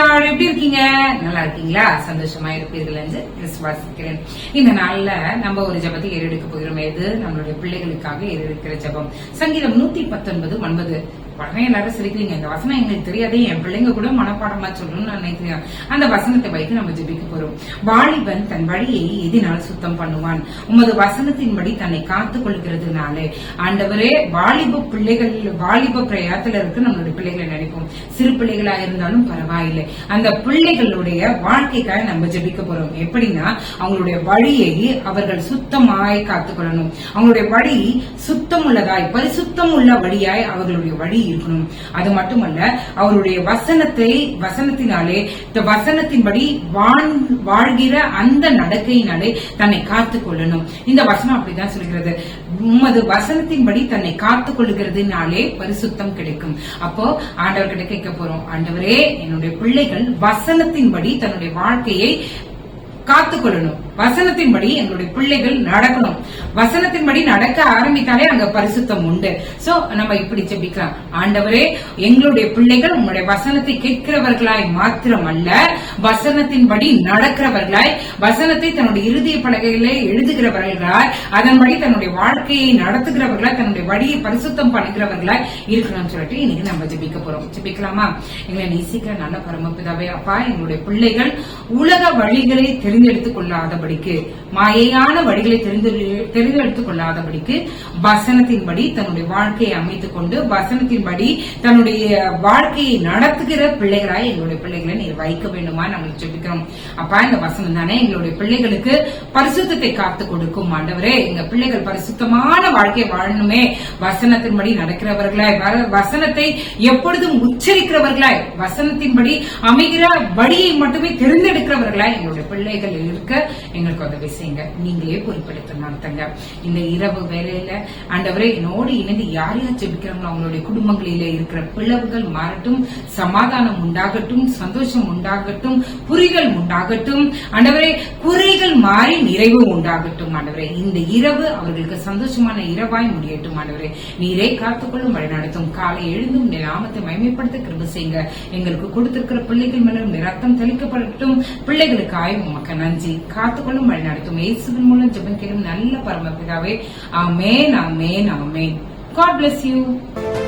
எப்படி இருக்கீங்க? நல்லா இருக்கீங்களா? சந்தோஷமா இருப்பீர்கள் என்று விசுவாசிக்கிறேன். இந்த நாள்ல நம்ம ஒரு ஜபத்தை ஏறெடுக்க போகிறோம். எது நம்மளுடைய பிள்ளைகளுக்காக ஏறெடுக்கிற ஜபம். சங்கீதம் நூத்தி பத்தொன்பது ஒன்பது. உடனே எல்லாரும் சிரிக்கிறீங்க. இந்த வசனம் எங்களுக்கு தெரியாதே. என் பிள்ளைங்க கூட மனப்பாடமா சொல்லணும்னு நினைக்கிறேன். அந்த வசனத்தை வைத்து நம்ம ஜெபிக்க போறோம். வாலிபன் தன் வழியை எதினால் சுத்தம் பண்ணுவான். உமது வசனத்தின்படி தன்னை காத்து கொள்கிறதுனாலே ஆண்டவரே வாலிப பிள்ளைகள் வாலிப பிரயாத்துல இருக்கு நம்மளுடைய பிள்ளைகளை நினைப்போம். சிறு பிள்ளைகளா இருந்தாலும் பரவாயில்லை. அந்த பிள்ளைகளுடைய வாழ்க்கைக்காக நம்ம ஜெபிக்க போறோம். எப்படின்னா அவங்களுடைய வழியை அவர்கள் சுத்தமாய் காத்துக்கொள்ளணும் அவங்களுடைய வழி சுத்தம் உள்ளதாய் பரிசுத்தம் உள்ள வழியாய் அவர்களுடைய வழியை இருக்கணும். அது மட்டுமல்ல அவருடைய வசனத்தை வசனத்தினாலே இந்த வசனத்தின்படி வாழ்- வாழ்கிற அந்த நடக்கையினாலே தன்னை காத்துக் கொள்ளணும். இந்த வசனம் அப்படிதான் சொல்கிறது. உமது வசனத்தின்படி தன்னை காத்துக் கொள்கிறதுனாலே பரிசுத்தம் கிடைக்கும். அப்போ ஆண்டவர்கிட்ட கேட்க போறோம். ஆண்டவரே என்னுடைய பிள்ளைகள் வசனத்தின்படி தன்னுடைய வாழ்க்கையை காத்துக்கொள்ளணும். வசனத்தின்படி எங்களுடைய பிள்ளைகள் நடக்கணும். வசனத்தின்படி நடக்க ஆரம்பித்தாலே அங்க பரிசுத்தம் உண்டு. சோ நம்ம இப்படி ஜெபிக்கலாம். ஆண்டவரே எங்களுடைய பிள்ளைகள் உங்களுடைய வசனத்தை கேட்கிறவர்களாய் மாத்திரம் அல்ல வசனத்தின்படி நடக்கிறவர்களாய் வசனத்தை தன்னுடைய இறுதிய பலகையிலே எழுதுகிறவர்களாய் அதன்படி தன்னுடைய வாழ்க்கையை நடத்துகிறவர்களாய் தன்னுடைய வழியை பரிசுத்தம் பண்ணுகிறவர்களாய் இருக்கணும்னு சொல்லிட்டு இன்னைக்கு நம்ம ஜெபிக்க போறோம். ஜெபிக்கலாமா? எங்களை நேசிக்கிற நல்ல பரமபிதாவே அப்பா எங்களுடைய பிள்ளைகள் உலக வழிகளை தெரிந்தெடுத்துக் கொள்ளாதபடிக்கு மாயையான வழிகளை தெரிந்து தெரிந்தெடுத்துக் கொள்ளாதபடிக்கு வசனத்தின்படி தன்னுடைய வாழ்க்கையை அமைத்துக் கொண்டு வசனத்தின்படி தன்னுடைய வாழ்க்கையை நடத்துகிற பிள்ளைகளாய் எங்களுடைய பிள்ளைகளை நீர் வைக்க வேண்டுமா? நாங்கள் ஜெபிக்கிறோம் அப்பா இந்த வசனம் தானே எங்களுடைய பிள்ளைகளுக்கு பரிசுத்தத்தை காத்து கொடுக்கும். ஆண்டவரே எங்க பிள்ளைகள் பரிசுத்தமான வாழ்க்கை வாழணுமே. வசனத்தின்படி நடக்கிறவர்களாய் வசனத்தை எப்பொழுதும் உச்சரிக்கிறவர்களாய் வசனத்தின்படி அமைகிற வழியை மட்டுமே தெரிந்தெடுக்கிறவர்களாய் எங்களுடைய பிள்ளைகள் இருக்க எங்களுக்கு உதவி செய்யுங்க. நீங்களே பொறுப்படுத்த நடத்துங்க. இந்த இரவு வேலையில ஆண்டவரே என்னோடு இணைந்து யார் யார் ஜெபிக்கிறாங்களோ அவங்களுடைய குடும்பங்களிலே இருக்கிற பிளவுகள் மாறட்டும் சமாதானம் உண்டாகட்டும் சந்தோஷம் உண்டாகட்டும் உண்டாகட்டும் புரிதல் உண்டாகட்டும் ஆண்டவரே குறைகள் மாறி நிறைவு உண்டாகட்டும் ஆண்டவரே. இந்த இரவு அவர்களுக்கு சந்தோஷமான இரவாய் முடியட்டும் ஆண்டவரே. நீரே காத்துக்கொள்ளும் வழி நடத்தும் காலை எழுந்தும் உம்முடைய நாமத்தை மகிமைப்படுத்த கிருப செய்யுங்க. எங்களுக்கு கொடுத்திருக்கிற பிள்ளைகள் மேலும் ரத்தம் தெளிக்கப்படட்டும். பிள்ளைகளுக்கு ஆய்வு உமக்கு நன்றி. காத்துக்கொள்ளும் வழி நடத்தும். இயேசுவின் மூலம் ஜெபம் கேளும் நல்ல பரமபிதாவே. ஆமேன் ஆமேன் ஆமேன். God bless you.